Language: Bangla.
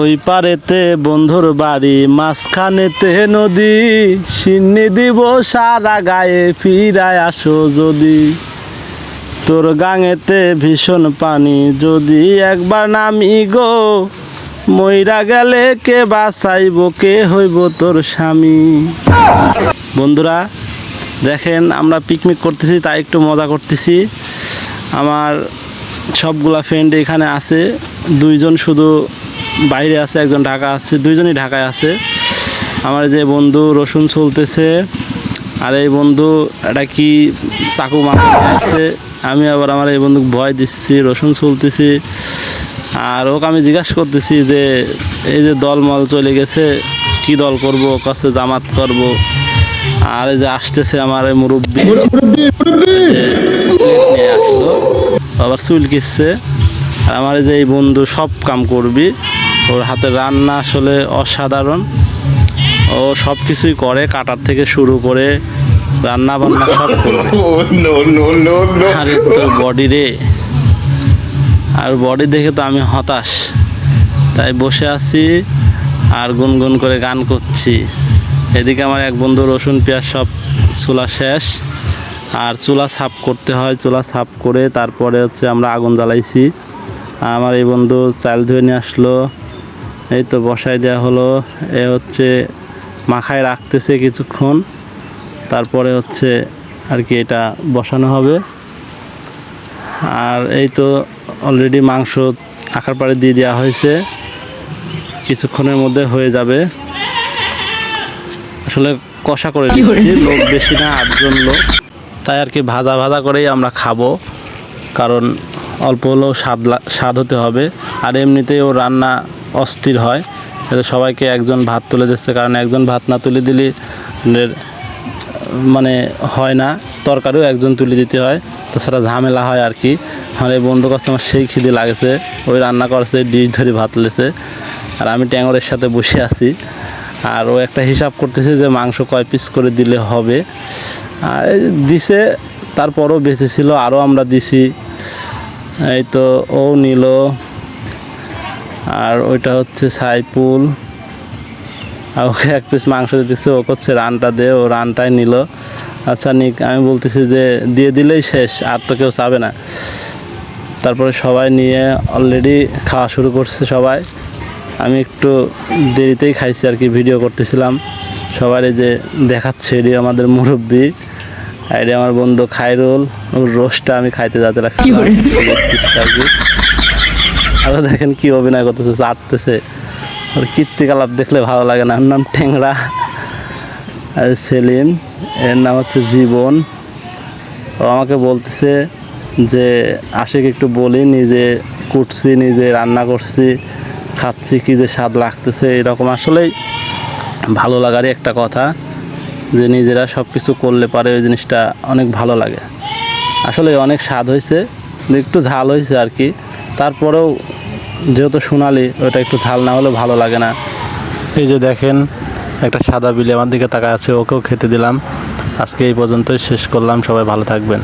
ওই পারেতে বন্ধুর বাড়ি, মাঝখানেতে নদী। সিন্নি দিব সারা গায়ে, ফিরায় আসো যদি। তোর গাঙেতে ভীষণ পানি, যদি একবার নামি গো। মইরা গেলে কে বাঁচাইব, কে হইব তোর স্বামী। বন্ধুরা, দেখেন আমরা পিকনিক করতেছি, তাই একটু মজা করতেছি। আমার সবগুলা ফ্রেন্ড এখানে আছে, দুইজন শুধু বাইরে আছে, একজন ঢাকা আছে, দুইজনই ঢাকায় আছে। আমার যে বন্ধু রসুন চলতেছে, আর এই বন্ধু এটা কি চাকু মারছে আমি আবার আমার এই বন্ধুকে ভয় দিচ্ছি, রসুন চলতেছি। আর ওকে আমি জিজ্ঞাসা করতেছি যে, এই যে দলমল চলে গেছে, কি দল করব কাছে জামাত করব। আর এই যে আসতেছে আমার এই মুরব্বী। আবার চুল কিসছে। আর আমার যে এই বন্ধু সব কাম করবি। ওর হাতে রান্না আসলে অসাধারণ। ও সব কিছুই করে কাটার থেকে শুরু করে রান্না বান্না সব করবে Oh! আরে তোর বডি রে। আর বডি দেখে তো আমি হতাশ। তাই বসে আছি আর গুনগুন করে গান করছি। এদিকে আমার এক বন্ধু রসুন পেঁয়াজ সব চুলা শেষ। আর চুলা সাফ করতে হয় চুলা সাফ করে তারপরে হচ্ছে আমরা আগুন জ্বালাইছি। আমার এই বন্ধু চাল ধুয়ে নিয়ে আসলো। এই তো বসাই দেওয়া হলো। এ হচ্ছে মাখায় রাখতেছে কিছুক্ষণ। তারপরে হচ্ছে আর কি এটা বসানো হবে। আর এই তো অলরেডি মাংস আকার পাড়ে দিয়ে দেওয়া হয়েছে। কিছুক্ষণের মধ্যে হয়ে যাবে। আসলে কষা করে দিচ্ছি লোক বেশি না আটজন লোক। তাই আর কি ভাজা ভাজা করেই আমরা খাব। কারণ অল্প হলেও স্বাদ স্বাদ হতে হবে। আর এমনিতেই ও রান্না অস্থির হয়। এতে সবাইকে একজন ভাত তুলে দিচ্ছে, কারণ একজন ভাত না তুলে দিলে মানে হয় না, তরকারিও একজন তুলে দিতে হয়। তাছাড়া ঝামেলা হয় আর কি। আমার এই বন্ধু কাছে আমার সেই খিদে লাগেছে ওই রান্না করছে, ডিশ ধরে ভাত লেছে আর আমি ট্যাংরের সাথে বসে আছি। আর ও একটা হিসাব করতেছে যে মাংস কয় পিস করে দিলে হবে। আর দিছে, তারপরও বেঁচে ছিল আরও আমরা দিছি। এই তো ও নিল। আর ওইটা হচ্ছে সাইপুল আর ওকে এক পিস মাংস দিতেছে ও করছে রানটা দে ও রানটাই নিল। আচ্ছা নিক আমি বলতেছি যে দিয়ে দিলেই শেষ আর তো কেউ চাবে না। তারপরে সবাই নিয়ে অলরেডি খাওয়া শুরু করছে সবাই। আমি একটু দেরিতেই খাইছি আর কি ভিডিও করতেছিলাম। সবার এই যে দেখাচ্ছে এটি আমাদের মুরব্বী। আর আমার বন্ধু খাইরুল ওর রোস্টটা আমি খাইতে যাতে লাগছি আর কি। আরও দেখেন কি অভিনয় করতেছে, চাটতেছে। ওর কীর্তিকলাপ দেখলে ভালো লাগে না। নাম আর সেলিম, এর নাম হচ্ছে জীবন। ও আমাকে বলতেছে যে, আশিক একটু বলি, নিজে কুটছি, নিজে রান্না করছি, খাচ্ছি, কি যে স্বাদ লাগতেছে এরকম। আসলেই ভালো লাগারই একটা কথা যে, নিজেরা সব কিছু করলে পারে ওই জিনিসটা অনেক ভালো লাগে। আসলে অনেক স্বাদ হয়েছে একটু ঝাল হয়েছে আর কি। তারপরেও যেহেতু সোনালি, ওটা একটু ঝাল না হলে ভালো লাগে না। এই যে দেখেন, একটা সাদা বিলি আমার দিকে তাকা আছে, ওকেও খেতে দিলাম। আজকে এই পর্যন্তই, শেষ করলাম, সবাই ভালো থাকবেন।